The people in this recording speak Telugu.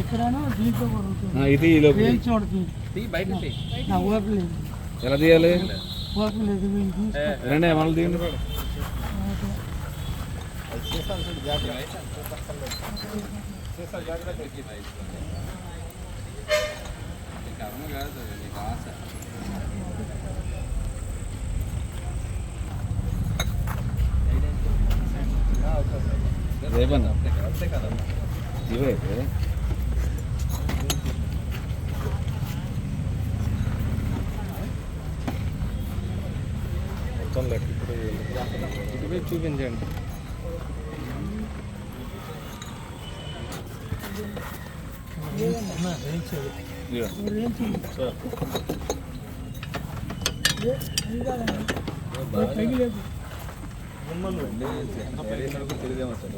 ఇక్కడనో దీంట్లో ఇది ఎలా తీయాలి? లేదు వీళ్ళు తీసుకో రండి మళ్ళీ జాగ్రత్త రేపన్నా ఇవైతే మొత్తం లెక్క ఇప్పుడు ఇటువైపు చూపించండి. సార్ తగిలేదు తెలియదేమో సార్